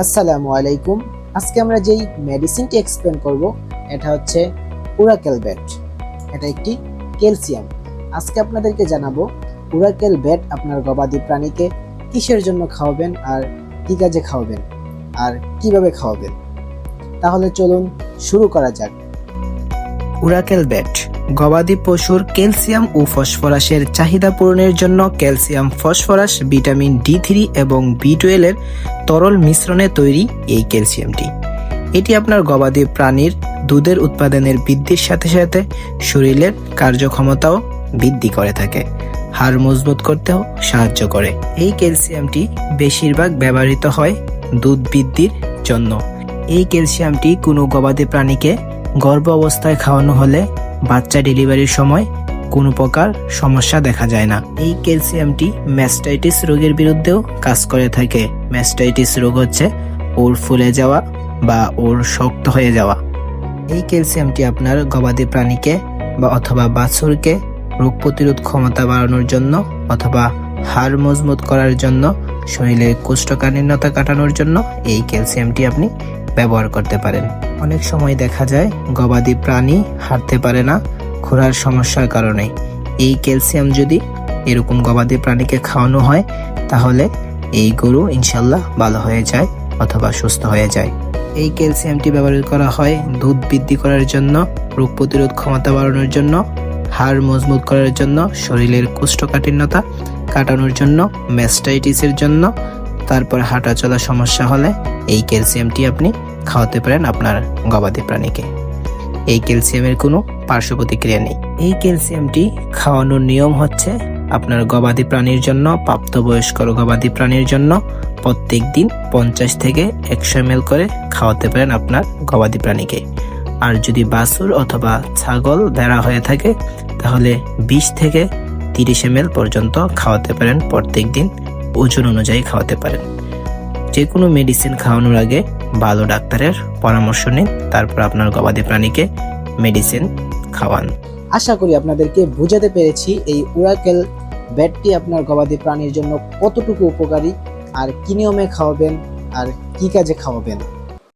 আসসালামু আলাইকুম। আজকে আমরা যেই মেডিসিনটি এক্সপ্লেন করব, এটা হচ্ছে উরাকেল ব্যাট এটা একটি ক্যালসিয়াম আজকে আপনাদেরকে জানাব উরাকেল ব্যাট আপনার গবাদি প্রাণীকে কিসের জন্য খাওয়াবেন আর কী কাজে খাওয়াবেন আর কীভাবে খাওয়াবেন। তাহলে চলুন শুরু করা যাক। উরাকেল ব্যাট গবাদি পশুর ক্যালসিয়াম ও ফসফরাসের চাহিদা পূরণের জন্য calcium, phosphorus, vitamin D three এবং বি টুয়েলভের তরল মিশ্রণে তৈরি এই ক্যালসিয়ামটি। এটি আপনার গবাদি প্রাণীর দুধের উৎপাদনের বৃদ্ধির সাথে সাথে শরীরের কার্যক্ষমতাও বৃদ্ধি করে থাকে। হাড় মজবুত করতেও সাহায্য করে। এই ক্যালসিয়ামটি বেশিরভাগ ব্যবহৃত হয় দুধ বৃদ্ধির জন্য। এই ক্যালসিয়ামটি কোনো গবাদি প্রাণীকে গর্ভ অবস্থায় খাওয়ানো হলে বাচ্চা ডেলিভারির সময় কোনো প্রকার সমস্যা দেখা যায় না। এই ক্যালসিয়ামটি ম্যাস্টাইটিস রোগের বিরুদ্ধেও কাজ করে থাকে। ম্যাস্টাইটিস রোগ হচ্ছে ওর ফুলে যাওয়া বা ওর শক্ত হয়ে যাওয়া। এই ক্যালসিয়ামটি আপনার গবাদি প্রাণীকে বা অথবা বাছুরকে রোগ প্রতিরোধ ক্ষমতা বাড়ানোর জন্য অথবা হাড় মজবুত করার জন্য শরীরের কোষ্ঠকাঠিন্যতা কাটানোর জন্য এই ক্যালসিয়ামটি আপনি ব্যবহার করতে পারেন। অনেক সময় দেখা যায় গবাদি প্রাণী হাঁটতে পারে না খোরার সমস্যার কারণে। এই ক্যালসিয়াম যদি এরকম গবাদি প্রাণীকে খাওয়ানো হয়, তাহলে এই গরু ইনশাল্লাহ ভালো হয়ে যায় অথবা সুস্থ হয়ে যায়। এই ক্যালসিয়ামটি ব্যবহার করা হয় দুধ বৃদ্ধি করার জন্য, রোগ প্রতিরোধ ক্ষমতা বাড়ানোর জন্য, হাড় মজবুত করার জন্য, শরীরের কোষ্ঠকাঠিন্যতা কাটানোর জন্য, ম্যাস্টাইটিসের জন্য তারপর হাঁটা চলা সমস্যা হলে এই ক্যালসিয়ামটি আপনি খাওয়াতে পারেন আপনার গবাদি প্রাণীকে। এই ক্যালসিয়ামের কোনো পার্শ্ব প্রতিক্রিয়া নেই। এই ক্যালসিয়ামটি খাওয়ানোর নিয়ম হচ্ছে আপনার গবাদি প্রাণীর জন্য, প্রাপ্তবয়স্ক গবাদি প্রাণীর জন্য প্রত্যেক দিন পঞ্চাশ থেকে একশো এম করে খাওয়াতে পারেন আপনার গবাদি প্রাণীকে। আর যদি বাছুর অথবা ছাগল ভেড়া হয়ে থাকে, তাহলে বিশ থেকে তিরিশ এম পর্যন্ত খাওয়াতে পারেন প্রত্যেক দিন ওজন অনুযায়ী খাওয়াতে পারেন। যে কোনো মেডিসিন খাওয়ানোর আগে ভালো ডাক্তারের পরামর্শ নিন, তারপর আপনার গবাদি প্রাণীকে মেডিসিন খাওয়ান। আশা করি আপনাদেরকে বোঝাতে পেরেছি এই উরাকেল ব্যাটটি আপনার গবাদি প্রাণীর জন্য কতটুকু উপকারী, আর কী নিয়মে খাওয়াবেন, আর কী কাজে খাওয়াবেন।